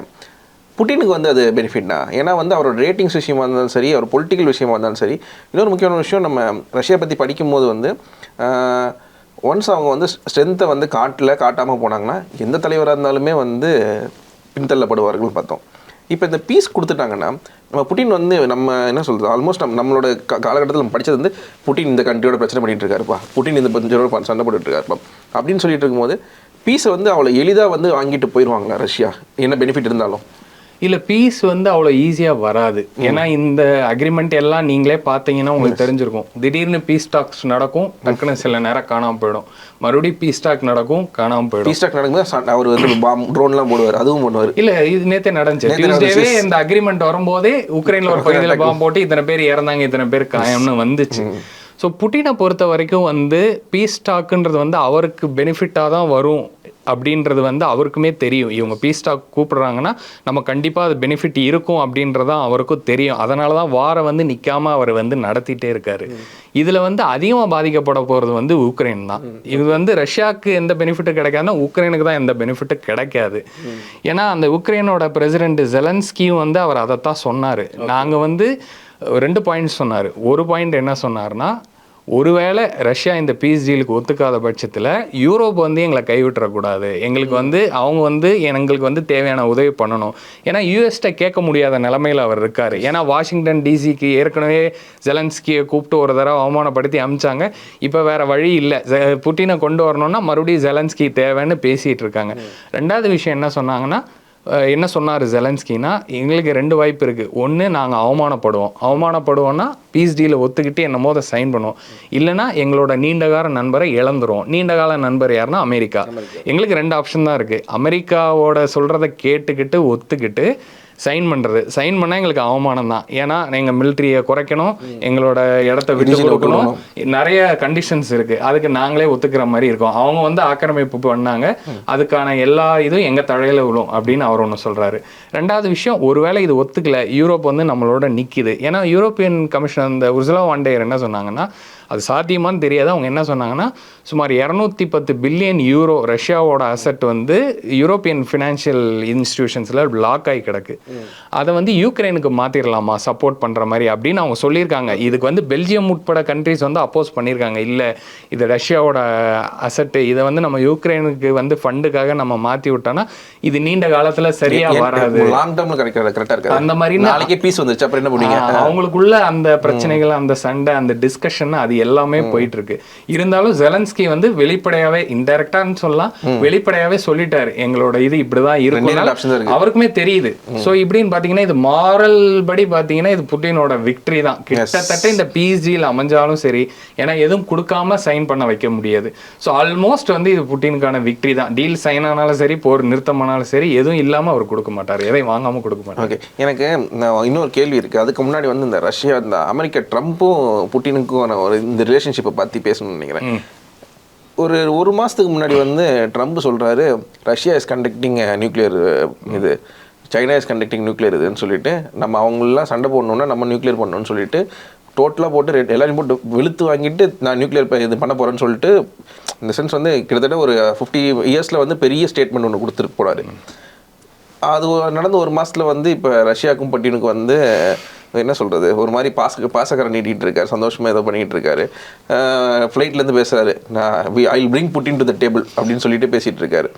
புட்டினுக்கு வந்து அது பெனிஃபிட்னா ஏன்னா வந்து அவரோட ரேட்டிங்ஸ் விஷயமா இருந்தாலும் சரி அவர் பொலிட்டிக்கல் விஷயமா இருந்தாலும் சரி இன்னொரு முக்கியமான விஷயம் நம்ம ரஷ்யா பற்றி படிக்கும்போது வந்து ஒன்ஸ் அவங்க வந்து ஸ்ட்ரென்த்தை வந்து காட்டல காட்டாமல் போனாங்கன்னா எந்த தலைவராக இருந்தாலுமே வந்து பின்தள்ளப்படுவார்கள் பார்த்தோம். இப்போ இந்த பீஸ் கொடுத்துட்டாங்கன்னா நம்ம புட்டின் வந்து நம்ம என்ன சொல்கிறது ஆல்மோஸ்ட் நம்ம நம்மளோட காலகட்டத்தில் நம்ம படித்தது வந்து புட்டின் இந்த கண்ட்ரியோட பிரச்சனை பண்ணிகிட்டு இருக்காருப்பா. புட்டின் இந்த பஞ்சரோட சண்டை போட்டுட்டு இருக்காருப்பா. அப்படின்னு சொல்லிட்டு இருக்கும்போது பீஸை வந்து அவ்வளோ எளிதாக வந்து வாங்கிட்டு போயிடுவாங்களா ரஷ்யா? என்ன பெனிஃபிட் இருந்தாலும். இல்ல பீஸ் வந்து அவ்வளோ ஈஸியா வராது. ஏன்னா இந்த அக்ரிமெண்ட் எல்லாம் நீங்களே பார்த்தீங்கன்னா உங்களுக்கு தெரிஞ்சிருக்கும். திடீர்னு பீஸ் டாக்ஸ் நடக்கும் டக்குன்னு சில நேரம் காணாம போயிடும். மறுபடியும் பீஸ் டாக் நடக்கும் காணாம போயிடும். பீஸ் டாக் நடக்கும்போது அவர் வந்து பாம் ட்ரோன்லாம் போடுவார் அதுவும் பண்ணுவார். இல்ல இது நேத்தே நடந்துச்சு. டியூஸ்டேவே. இந்த அக்ரிமெண்ட் வரும்போதே உக்ரைன்ல ஒரு பகுதியில பாம்பு போட்டு இத்தனை பேர் இறந்தாங்க இத்தனை பேர் காயம்னு வந்துச்சு. ஸோ புட்டினை பொறுத்த வரைக்கும் வந்து பீஸ் டாக்குன்றது வந்து அவருக்கு பெனிஃபிட்டாக தான் வரும். அப்படின்றது வந்து அவருக்குமே தெரியும். இவங்க பீஸ் டாக் கூப்பிடுறாங்கன்னா நம்ம கண்டிப்பாக அது பெனிஃபிட் இருக்கும் அப்படின்றதான் அவருக்கும் தெரியும். அதனால தான் வாரை வந்து நிற்காம அவர் வந்து நடத்திட்டே இருக்காரு. இதில் வந்து அதிகமாக பாதிக்கப்பட போகிறது வந்து உக்ரைன் தான். இது வந்து ரஷ்யாவுக்கு எந்த பெனிஃபிட்டும் கிடைக்காதுன்னா உக்ரைனுக்கு தான் எந்த பெனிஃபிட்டும் கிடைக்காது. ஏன்னா அந்த உக்ரைனோட பிரசிடென்ட் ஜெலன்ஸ்கியும் வந்து அவர் அதைத்தான் சொன்னார். நாங்கள் வந்து ரெண்டு பாயிண்ட்ஸ் சொன்னார். ஒரு பாயிண்ட் என்ன சொன்னார்னா ஒருவேளை ரஷ்யா இந்த பீஸ் டீலுக்கு ஒத்துக்காத பட்சத்தில் யூரோப் வந்து எங்களை கைவிட்டுறக்கூடாது. எங்களுக்கு வந்து அவங்க வந்து எங்களுக்கு வந்து தேவையான உதவி பண்ணணும். ஏன்னா யூஎஸ்ட கேட்க முடியாத நிலமையில் அவர் இருக்கார். ஏன்னா வாஷிங்டன் டிசிக்கு ஏற்கனவே ஜெலன்ஸ்கியை கூப்பிட்டு ஒரு தடவை அவமானப்படுத்தி அமிச்சாங்க. இப்போ வேற வழி இல்லை. புட்டினை கொண்டு வரணும்னா மறுபடியும் ஜெலன்ஸ்கி தேவைன்னு பேசிகிட்டு இருக்காங்க. ரெண்டாவது விஷயம் என்ன சொன்னாங்கன்னா என்ன சொன்னார் ஜெலன்ஸ்கினா எங்களுக்கு ரெண்டு வாய்ப்பு இருக்குது ஒன்று நாங்கள் அவமானப்படுவோம். அவமானப்படுவோம்னா பீஸ் டீலை ஒத்துக்கிட்டு என்னமோ அதை சைன் பண்ணுவோம். இல்லைன்னா எங்களோட நீண்டகால நண்பரை இழந்துருவோம். நீண்டகால நண்பர் யாருன்னா அமெரிக்கா. எங்களுக்கு ரெண்டு ஆப்ஷன் தான் இருக்குது அமெரிக்காவோட சொல்கிறத கேட்டுக்கிட்டு ஒத்துக்கிட்டு சைன் பண்ணுறது சைன் பண்ணால் எங்களுக்கு அவமானம் தான். ஏன்னா எங்கள் மிலிட்ரியை குறைக்கணும் எங்களோட இடத்த விட்டு கொடுக்கணும். நிறைய கண்டிஷன்ஸ் இருக்கு. அதுக்கு நாங்களே ஒத்துக்கிற மாதிரி இருக்கும். அவங்க வந்து ஆக்கிரமிப்பு பண்ணாங்க. அதுக்கான எல்லா இதுவும் எங்க தழையில விழும் அப்படின்னு அவர் ஒன்று சொல்றாரு. ரெண்டாவது விஷயம் ஒருவேளை இது ஒத்துக்கல யூரோப் வந்து நம்மளோட நிக்குது. ஏன்னா யூரோப்பியன் கமிஷன் அந்த உர்சுலா வாண்டேயர் என்ன சொன்னாங்கன்னா அது சாத்தியமான்னு தெரியாது. அவங்க என்ன சொன்னாங்கன்னா சுமார் இரநூத்தி பத்து பில்லியன் யூரோ ரஷ்யாவோட அசெட் வந்து யூரோப்பியன் ஃபினான்ஷியல் இன்ஸ்டிடியூஷன்ஸில் பிளாக் ஆகி கிடக்கு. அதை வந்து யூக்ரைனுக்கு மாற்றிடலாமா சப்போர்ட் பண்ணுற மாதிரி அப்படின்னு அவங்க சொல்லியிருக்காங்க. இதுக்கு வந்து பெல்ஜியம் உட்பட கண்ட்ரிஸ் வந்து அப்போஸ் பண்ணியிருக்காங்க. இல்லை இது ரஷ்யாவோட அசெட்டு இதை வந்து நம்ம யூக்ரைனுக்கு வந்து ஃபண்டுக்காக நம்ம மாற்றி விட்டோம்னா இது நீண்ட காலத்தில் சரியாக வராது. லாங் டேர்ம்ல கிடைக்கிறது கரெக்டா இருக்கு அந்த மாதிரி நாளைக்கே பீஸ் வந்துருச்சு அப்புறம் என்ன பண்ணுவீங்க அவங்களுக்குள்ள அந்த பிரச்சனைகள் அந்த சண்டை அந்த டிஸ்கஷன் அது எல்லாமே போயிட்டு இருக்கு இருந்தாலும் ஜெலன்ஸ்கி வந்து வெளிப்படையாவே இன்டைரக்டான்னு சொல்லலாம். வெளிப்படையாவே சொல்லிட்டாரு. எங்களோட இது இப்படிதான் இருக்கும் இருக்கு. அவருக்குமே தெரியுது. சோ இப்படின்னு பாத்தீங்கன்னா இது மாரல் படி பாத்தீங்கன்னா இது புட்டினோட விக்டரி தான். கிட்டத்தட்ட இந்த பிஜியில் அமைஞ்சாலும் சரி ஏன்னா எதுவும் கொடுக்காம சைன் பண்ண வைக்க முடியாது. ஸோ ஆல்மோஸ்ட் வந்து இது புட்டினுக்கான விக்டரி தான். டீல் சைன் ஆனாலும் சரி போர் நிறுத்தம் ஆனாலும் சரி எதுவும் இல்லாம அவர் கொடுக்க மாட்டார். எதையும் வாங்காம கொடுக்க மாட்டார். ஓகே எனக்கு இன்னொரு கேள்வி இருக்கு. அதுக்கு முன்னாடி வந்து இந்த ரஷ்யா இந்த அமெரிக்க ட்ரம்ப்பும் புட்டினுக்கும் ஒரு இந்த ரிலேஷன்ஷிப்பை பத்தி பேசணும்னு நினைக்கிறேன். ஒரு ஒரு மாசத்துக்கு முன்னாடி வந்து ட்ரம்ப் சொல்றாரு ரஷ்யா இஸ் கண்டக்டிங் நியூக்ளியர் இது சைனா இஸ் கண்டக்டிங் நியூக்ளியர் இதுன்னு சொல்லிட்டு நம்ம அவங்களெலாம் சண்டை போடணும்னா நம்ம நியூக்ளியர் பண்ணணும்னு சொல்லிட்டு டோட்டலாக போட்டு ரேட் எல்லாரையும் போட்டு வெளுத்து வாங்கிட்டு நான் நியூக்ளியர் இது பண்ண போகிறேன்னு சொல்லிட்டு இந்த சென்ஸ் வந்து கிட்டத்தட்ட ஒரு ஃபிஃப்டி இயர்ஸில் வந்து பெரிய ஸ்டேட்மெண்ட் ஒன்று கொடுத்துட்டு போனாரு அது நடந்த ஒரு மாசத்துல வந்து இப்போ ரஷ்யாவுக்கும் பட்டினுக்கும் வந்து என்ன சொல்கிறது ஒரு மாதிரி பாச பாசக்கரை நீட்டிகிட்டு இருக்காரு சந்தோஷமாக ஏதோ பண்ணிகிட்டு இருக்காரு. ஃப்ளைட்லேருந்து பேசுகிறாரு நான் I bring Putin to the table அப்படின்னு சொல்லிட்டு பேசிகிட்டு இருக்காரு.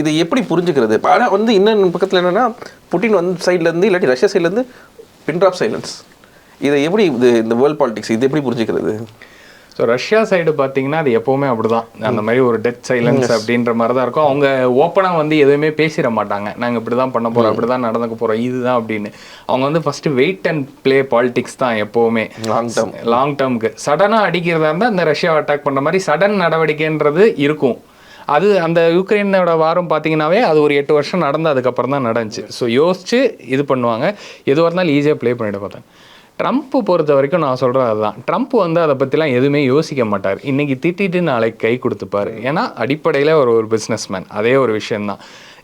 இது எப்படி புரிஞ்சுக்கிறது? ஆனால் வந்து இன்னொன்று பக்கத்தில் என்னென்னா புட்டின் வந்து சைட்லேருந்து இல்லாட்டி ரஷ்யா சைட்லேருந்து பின்ட்ராப் சைலன்ஸ் இதை எப்படி இது இந்த வேர்ல்ட் பாலிடிக்ஸ் இது எப்படி புரிஞ்சுக்கிறது? ஸோ ரஷ்யா சைடு பார்த்தீங்கன்னா அது எப்போவுமே அப்படிதான். அந்த மாதிரி ஒரு டெத் சைலன்ஸ் அப்படின்ற மாதிரி தான் இருக்கும். அவங்க ஓப்பனாக வந்து எதுவுமே பேசிட மாட்டாங்க. நாங்கள் இப்படி தான் பண்ண போகிறோம் இப்படி தான் நடந்துக்க போகிறோம் இதுதான் அப்படின்னு. அவங்க வந்து first wait and play politics தான் எப்போவுமே. லாங் டேர்ம் லாங் டேர்முக்கு சடனாக அடிக்கிறதா இருந்தால் அந்த ரஷ்யாவை அட்டாக் பண்ணுற மாதிரி சடன் நடவடிக்கைன்றது இருக்கும். அது அந்த யுக்ரைனோட வாரம் பார்த்தீங்கன்னாவே அது ஒரு எட்டு வருஷம் நடந்து அதுக்கப்புறம் தான் நடந்துச்சு. ஸோ யோசிச்சு இது பண்ணுவாங்க. எதுவாக இருந்தாலும் ஈஸியாக ப்ளே பண்ணிட பார்த்தேன் ட்ரம்ப் பொறுத்த வரைக்கும் நான் சொல்கிறது அதுதான். ட்ரம்ப் வந்து அதை பற்றிலாம் எதுவுமே யோசிக்க மாட்டார். இன்னைக்கு திட்டிட்டு நாளைக்கு கை கொடுத்துப்பாரு. ஏன்னா அடிப்படையில் ஒரு ஒரு பிஸ்னஸ்மேன் அதே ஒரு விஷயந்தான்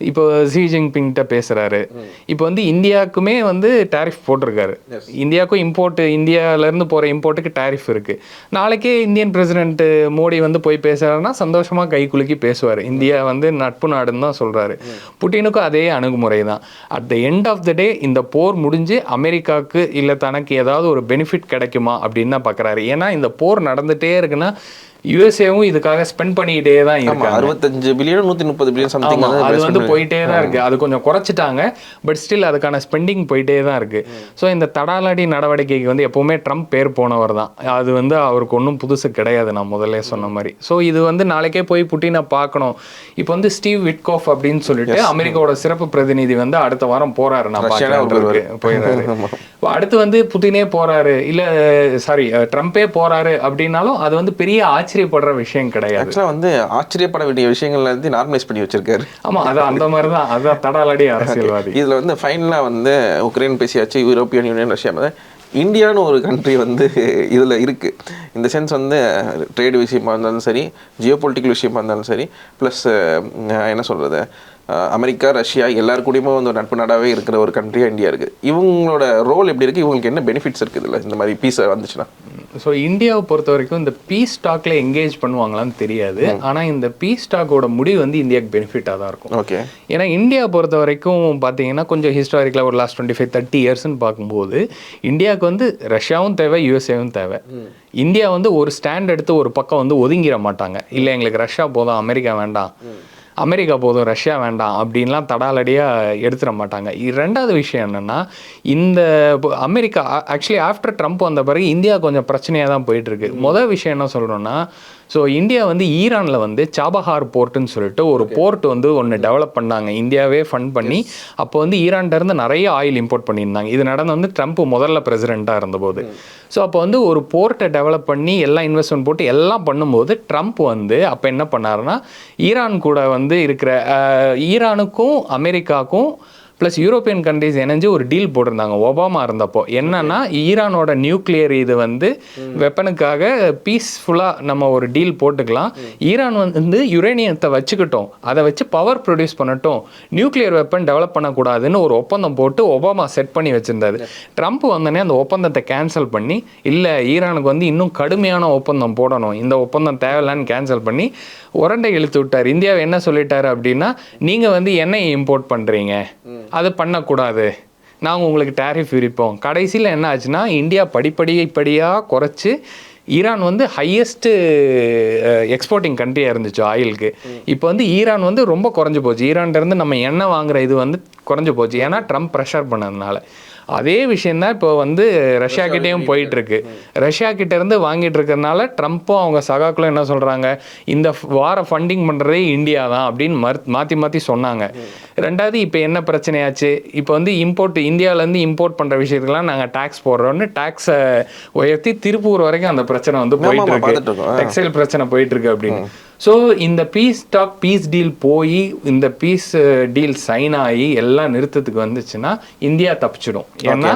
இப்போ ஷி ஜின்பிங்கிட்ட பேசுகிறாரு இப்போ வந்து இந்தியாவுக்குமே வந்து டேரிஃப் போட்டிருக்காரு. இந்தியாவுக்கும் இம்போர்ட் இந்தியாவிலேருந்து போகிற இம்போர்ட்டுக்கு டேரிஃப் இருக்குது நாளைக்கே இந்தியன் பிரசிடென்ட் மோடி வந்து போய் பேசுகிறாருன்னா சந்தோஷமாக கை குலுக்கி பேசுவார். இந்தியா வந்து நட்பு நாடுன்னு தான் சொல்கிறாரு புட்டினுக்கும் அதே அணுகுமுறை தான். At the end of the day இந்த போர் முடிஞ்சு அமெரிக்காவுக்கு இல்லை தனக்கு ஏதாவது ஒரு பெனிஃபிட் கிடைக்குமா அப்படின்னு தான் பார்க்குறாரு ஏன்னா இந்த போர் நடந்துகிட்டே இருக்குன்னா யுஎஸ்ஏவும் இதுக்காக ஸ்பெண்ட் பண்ணிக்கிட்டே தான் இருக்காங்க. அறுபத்தஞ்சு பில்லியன் நூற்றி முப்பது பில்லியன் சம்திங் அது வந்து போயிட்டே தான் இருக்கு. அது கொஞ்சம் குறைச்சிட்டாங்க பட் ஸ்டில் அதுக்கான ஸ்பெண்டிங் போயிட்டே தான் இருக்கு. ஸோ இந்த தடாலடி நடவடிக்கைக்கு வந்து எப்பவுமே ட்ரம்ப் பேர் போனவர் தான். அது வந்து அவருக்கு ஒன்றும் புதுசு கிடையாது நான் முதல்ல சொன்ன மாதிரி. ஸோ இது வந்து நாளைக்கே போய் புட்டினை பார்க்கணும். இப்போ வந்து ஸ்டீவ் விட்காஃப் அப்படின்னு சொல்லிட்டு அமெரிக்காவோட சிறப்பு பிரதிநிதி வந்து அடுத்த வாரம் போறாரு நான் போயிடுறாரு [LAUGHS] இப்போ அடுத்து வந்து புட்டினே போறாரு. இல்ல சாரி ட்ரம்ப்பே போறாரு அப்படின்னாலும் அது வந்து பெரிய ஆச்சரியப்படுற விஷயம் கிடையாது. ஆக்சுவலாக வந்து ஆச்சரியப்பட வேண்டிய விஷயங்கள்ல இருந்து நார்மலைஸ் பண்ணி வச்சிருக்காரு. ஆமா அது அந்த மாதிரி தான் அதான் தடாலடி அரசியல்வாதி. [LAUGHS] இதில் வந்து ஃபைனலாக வந்து உக்ரைன் பேசியாச்சு யூரோப்பியன் யூனியன் ரஷ்யா இந்தியான்னு ஒரு கண்ட்ரி வந்து இதில் இருக்குது இந்த சென்ஸ் வந்து ட்ரேடு விஷயமா இருந்தாலும் சரி ஜியோ பொலிட்டிக்கல் விஷயமா இருந்தாலும் சரி ப்ளஸ் என்ன சொல்கிறது அமெரிக்கா ரஷ்யா எல்லாரு கூடயுமே வந்து ஒரு நட்பு நாடாகவே இருக்கிற ஒரு கண்ட்ரியாக இந்தியா இருக்குது இவங்களோட ரோல் எப்படி இருக்குது இவங்களுக்கு என்ன பெனிஃபிட்ஸ் இருக்குது இதில்? இந்த மாதிரி பீஸ் வந்துச்சுன்னா. ஸோ இந்தியாவை பொறுத்த வரைக்கும் இந்த பீஸ் ஸ்டாக்ல எங்கேஜ் பண்ணுவாங்களான்னு தெரியாது. ஆனா இந்த பீஸ் ஸ்டாக்கோட முடிவு வந்து இந்தியாவுக்கு பெனிஃபிட்டாக தான் இருக்கும். ஓகே. ஏன்னா இந்தியா பொறுத்த வரைக்கும் பார்த்தீங்கன்னா கொஞ்சம் ஹிஸ்டாரிக்கலாக ஒரு லாஸ்ட் டுவெண்ட்டி ஃபைவ் தேர்ட்டி இயர்ஸ்னு பார்க்கும்போது இந்தியாவுக்கு வந்து ரஷ்யாவும் தேவை யூஎஸ்ஏவும் தேவை. இந்தியா வந்து ஒரு ஸ்டாண்ட் எடுத்து ஒரு பக்கம் வந்து ஒதுங்கிட மாட்டாங்க. இல்லை எங்களுக்கு ரஷ்யா போதும் அமெரிக்கா வேண்டாம். அமெரிக்கா போதும் ரஷ்யா வேண்டாம் அப்படின்லாம் தடாலடியாக எடுத்துட மாட்டாங்க. ரெண்டாவது விஷயம் என்னென்னா இந்த அமெரிக்கா ஆக்சுவலி ஆஃப்டர் ட்ரம்ப் வந்த பிறகு இந்தியா கொஞ்சம் பிரச்சனையாக தான் போயிட்டுருக்கு மொதல் விஷயம் என்ன சொல்கிறோன்னா ஸோ இந்தியா வந்து ஈரானில் வந்து சாபஹார் போர்ட்டுன்னு சொல்லிட்டு ஒரு போர்ட் வந்து ஒன்று டெவலப் பண்ணாங்க. இந்தியாவே ஃபண்ட் பண்ணி அப்போ வந்து ஈரான்ட்ட இருந்து நிறைய ஆயில் இம்போர்ட் பண்ணியிருந்தாங்க. இது நடந்து வந்து ட்ரம்ப் முதல்ல பிரசிடெண்ட்டாக இருந்தபோது. ஸோ அப்போ வந்து ஒரு போர்ட்டை டெவலப் பண்ணி எல்லாம் இன்வெஸ்ட்மெண்ட் போட்டு எல்லாம் பண்ணும்போது ட்ரம்ப் வந்து அப்போ என்ன பண்ணாருன்னா ஈரான் கூட வந்து இருக்கிற ஈரானுக்கும் அமெரிக்காவுக்கும் ப்ளஸ் யூரோப்பியன் கண்ட்ரிஸ் இணைஞ்சு ஒரு டீல் போட்டிருந்தாங்க. ஒபாமா இருந்தப்போ. என்னன்னா ஈரானோட நியூக்ளியர் இது வந்து வெப்பனுக்காக பீஸ்ஃபுல்லாக நம்ம ஒரு டீல் போட்டுக்கலாம். ஈரான் வந்து யுரேனியத்தை வச்சுக்கிட்டோம். அதை வச்சு பவர் ப்ரொடியூஸ் பண்ணட்டும். நியூக்ளியர் வெப்பன் டெவலப் பண்ணக்கூடாதுன்னு ஒரு ஒப்பந்தம் போட்டு ஒபாமா செட் பண்ணி வச்சிருந்தாரு. ட்ரம்ப் வந்தோடனே அந்த ஒப்பந்தத்தை கேன்சல் பண்ணி இல்லை ஈரானுக்கு வந்து இன்னும் கடுமையான ஒப்பந்தம் போடணும். இந்த ஒப்பந்தம் தேவையில்லைன்னு கேன்சல் பண்ணி உரண்டை இழுத்து விட்டார். இந்தியாவை என்ன சொல்லிட்டாரு அப்படின்னா நீங்கள் வந்து எண்ணெய் இம்போர்ட் பண்ணுறீங்க அதை பண்ணக்கூடாது. நாங்கள் உங்களுக்கு டேரிஃப் விரிப்போம். கடைசியில் என்ன ஆச்சுன்னா இந்தியா படிப்படிப்படியாக குறைச்சி ஈரான் வந்து ஹையஸ்ட்டு எக்ஸ்போர்ட்டிங் கண்ட்ரியாக இருந்துச்சு ஆயிலுக்கு இப்போ வந்து ஈரான் வந்து ரொம்ப குறைஞ்சி போச்சு. ஈரான்லேருந்து நம்ம எண்ணெய் வாங்குகிற இது வந்து குறைஞ்சி போச்சு. ஏன்னா ட்ரம்ப் ப்ரெஷர் பண்ணதுனால. அதே விஷயந்தான் இப்போ வந்து ரஷ்யா கிட்டேயும் போயிட்டு இருக்கு ரஷ்யா கிட்ட இருந்து வாங்கிட்டு இருக்கிறதுனால ட்ரம்ப்பும் அவங்க சகாக்களும் என்ன சொல்றாங்க? இந்த வார ஃபண்டிங் பண்றதே இந்தியா தான் அப்படின்னு மறு மாத்தி மாத்தி சொன்னாங்க. ரெண்டாவது இப்போ என்ன பிரச்சனையாச்சு? இப்போ வந்து இம்போர்ட் இந்தியாவிலேருந்து இம்போர்ட் பண்ற விஷயத்துக்குலாம் நாங்கள் டேக்ஸ் போடுறோம்னு டேக்ஸை உயர்த்தி திருப்பூர் வரைக்கும் அந்த பிரச்சனை வந்து போயிட்டு இருக்கு. டெக்ஸ்டைல் பிரச்சனை போயிட்டு இருக்கு அப்படின்னு ஸோ இந்த பீஸ் டாக் பீஸ் டீல் போய் இந்த பீஸ் டீல் சைன் ஆகி எல்லாம் நிறுத்தத்துக்கு வந்துச்சுன்னா இந்தியா தப்பிச்சிடும். ஏன்னா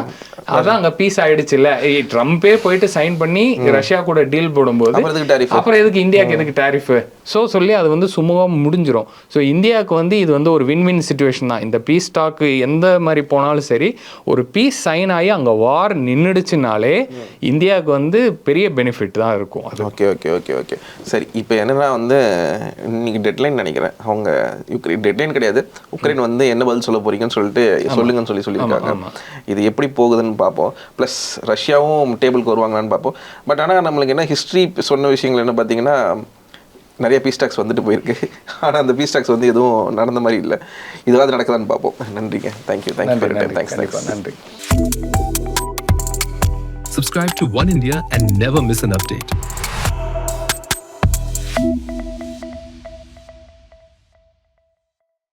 அதான் அங்கே பீஸ் ஆயிடுச்சு இல்லை ட்ரம்ப்பே போயிட்டு சைன் பண்ணி ரஷ்யா கூட டீல் போடும்போது அப்புறம் எதுக்கு இந்தியாவுக்கு எதுக்கு டேரிஃப் ஸோ சொல்லி அது வந்து சுமூகம் முடிஞ்சிரும். ஸோ இந்தியாவுக்கு வந்து இது வந்து ஒரு வின் வின் சுச்சுவேஷன் தான். இந்த பீஸ் டாக்கு எந்த மாதிரி போனாலும் சரி ஒரு பீஸ் சைன் ஆகி அங்கே வார் நின்றுடுச்சுனாலே இந்தியாவுக்கு வந்து பெரிய பெனிஃபிட் தான் இருக்கும். Okay okay okay okay. சரி இப்போ என்னன்னா வந்து இன்னைக்கு டெட்லைன் நினைக்கிறேன். அவங்க யுக்ரைன் டெட்லைன் கிடையாது. உக்ரைன் வந்து என்ன பதில் சொல்ல போறீங்கன்னு சொல்லிட்டு சொல்லுங்கன்னு சொல்லி சொல்லியிருக்காங்க. இது எப்படி போகுதுன்னு பார்ப்போம். ப்ளஸ் ரஷ்யாவும் டேபிளுக்கு வருவாங்களான்னு பார்ப்போம். பட் ஆனால் நம்மளுக்கு என்ன ஹிஸ்ட்ரி சொன்ன விஷயங்கள் என்ன பார்த்தீங்கன்னா நிறைய பீஸ் டாக்ஸ் வந்துட்டு போயிருக்கு. ஆனால் அந்த பீஸ் டாக்ஸ் வந்து எதுவும் நடந்த மாதிரி இல்லை. இதுவாது நடக்குதான்னு பார்ப்போம். நன்றிங்க. Thank you thank you thanks கண்டிப்பா தேங்க்ஸ் நன்றி. Subscribe to One India and never miss an update.